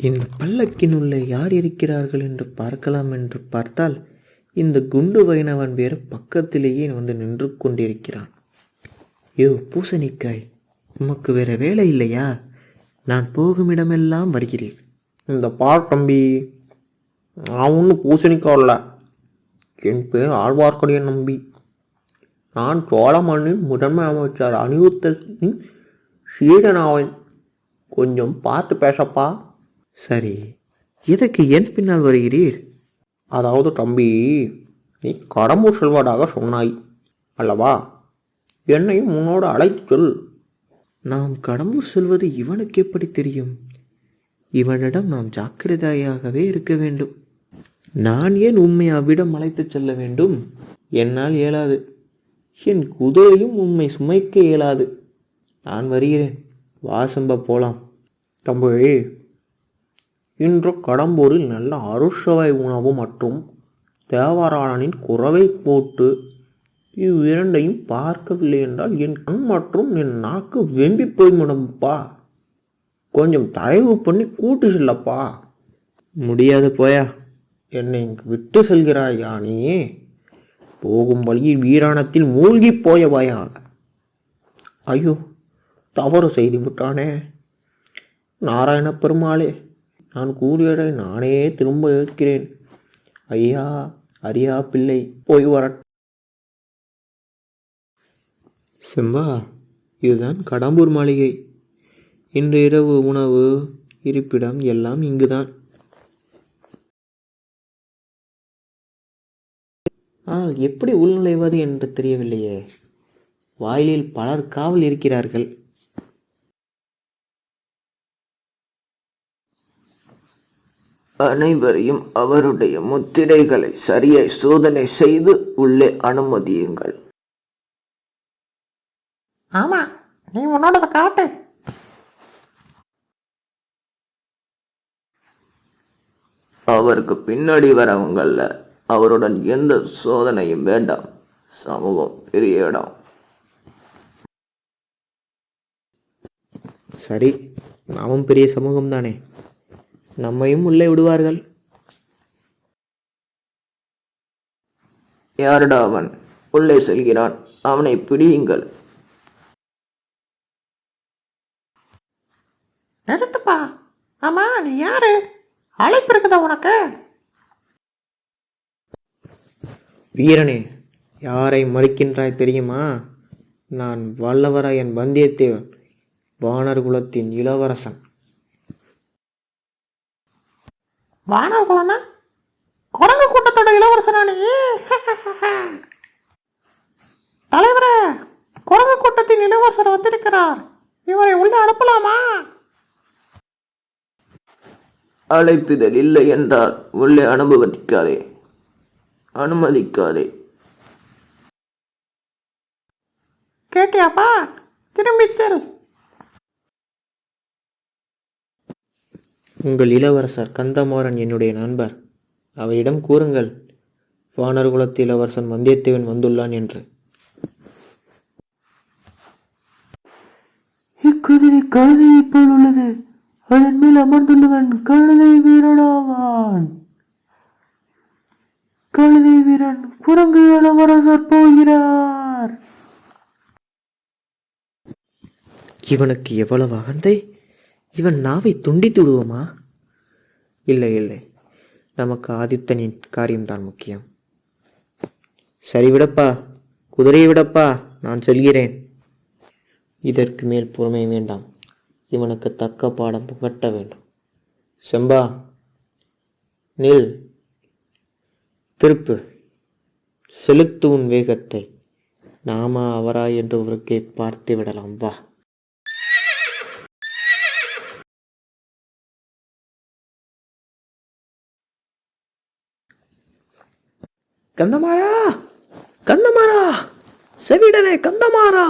இந்த பல்லக்கின் உள்ளே யார் இருக்கிறார்கள் என்று பார்க்கலாம் என்று பார்த்தால் இந்த குண்டு வைணவன் வேறு பக்கத்திலேயே வந்து நின்று கொண்டிருக்கிறான். யோ பூசணிக்காய் உமக்கு வேற வேலை இல்லையா? நான் போகும் இடமெல்லாம் வருகிறேன். இந்த பார் தம்பி நான் ஒன்றும் பூசணிக்காய் இல்லை என் பேர் ஆழ்வார்க்கடியன் நம்பி நான் சோழ மண்ணின் முதன்மை அமைச்சர் அனிருத்தனின் சீடனாவன். கொஞ்சம் பார்த்து பேசப்பா. சரி எதற்கு என் பின்னால் வருகிறீர்? அதாவது தம்பி நீ கடம்பூர் செல்வதாக சொன்னாய் அல்லவா? என்னையும் உன்னோடு அழைத்துச் சொல். நாம் கடம்பூர் செல்வது இவனுக்கு எப்படி தெரியும்? இவனிடம் நாம் ஜாக்கிரதையாகவே இருக்க வேண்டும். நான் ஏன் உண்மை அவ்விடம் அழைத்துச் செல்ல வேண்டும்? என்னால் இயலாது. என் குதிரையும் உண்மை சுமைக்க இயலாது. நான் வருகிறேன். வாசம்ப போலாம். தம்பி இன்று கடம்பூரில் நல்ல அறுசுவை உணவு மற்றும் தேவராளனின் குறவை போட்டு இவ்விரண்டையும் பார்க்கவில்லை என்றால் என் கண் மற்றும் என் நாக்கு வெம்பி போய்விடும்ப்பா கொஞ்சம் தயவு பண்ணி கூட்டு செல்லப்பா. முடியாது போயா. என்னை விட்டு செல்கிறாயா நீ போகும் வழியில் வீராணத்தில் மூழ்கி போயவாயாக. ஐயோ தவறு செய்து விட்டானே நாராயண பெருமாளே நான் கூறியதை நானே திரும்ப ஏற்கிறேன். ஐயா அரியா பிள்ளை போய் வர. செம்பா இதுதான் கடம்பூர் மாளிகை. இன்று இரவு உணவு இருப்பிடம் எல்லாம் இங்குதான். ஆனால் எப்படி உள்நுழைவது என்று தெரியவில்லையே. வாயிலில் பலர் காவல் இருக்கிறார்கள். அனைவரையும் அவருடைய முத்திரைகளை சரியாய் சோதனை செய்து உள்ளே அனுமதியுங்கள். ஆமா நீ உன்னோடத காட்டு. அவருக்கு பின்னாடி வரவங்கள அவருடன் எந்த சோதனையும் வேண்டாம். சமூகம் பெரிய இடம். சரி நாமும் பெரிய சமூகம் தானே நம்மையும் உள்ளே விடுவார்கள். யாருடா அவன்? உள்ளே செல்கிறான். அவனை பிடியுங்கள். நிறுத்துப்பா. ஆமா நீ யாரு? அழைப்பு இருக்குதா உனக்கு? வீரனே யாரை மறுக்கின்றாய் தெரியுமா? நான் வல்லவராயன் வந்தியத்தேவன் வானர் குலத்தின் இளவரசன். வானவர் குலனா குரங்கு கூட்டத்தோட இளவரசனா நீ? தலைவரே குரங்கு கூட்டத்தின் இளவரசர் வந்திருக்கிறார். இவரை உள்ள அனுப்பலாமா? அழைப்பிதழ் இல்லை என்றால் உள்ளே அனுபவிக்காதே அனுமதிக்காதே. கேட்டியாப்பா? திரும்பி செல். உங்கள் இளவரசர் கந்தமாறன் என்னுடைய நண்பர். அவரிடம் கூறுங்கள் வானர் குலத்து இளவரசன் வந்தியத்தேவன் வந்துள்ளான் என்று. இக்குதிரை கழுதையை போல் உள்ளது. அதன் மேல் அமர்ந்துள்ளவன் கழுதை வீரனாவான். கழுதை வீரன் குரங்கு இளவரசர் போகிறார். இவனுக்கு எவ்வளவு அகந்தை? இவன் நாவை துண்டித்து விடுவோமா? இல்லை இல்லை. நமக்கு ஆதித்தனின் காரியம்தான் முக்கியம். சரி விடப்பா. குதிரையை விடப்பா. நான் சொல்கிறேன். இதற்கு மேல் பொறுமை வேண்டாம். இவனுக்கு தக்க பாடம் புகட்ட வேண்டும். செம்பா நில். திருப்பு. செலுத்து உன் வேகத்தை. நாம அவரா என்று ஒருக்கே பார்த்து விடலாம். வா. கந்தமாரா கந்தமாரா செவிடனே கந்தமாரா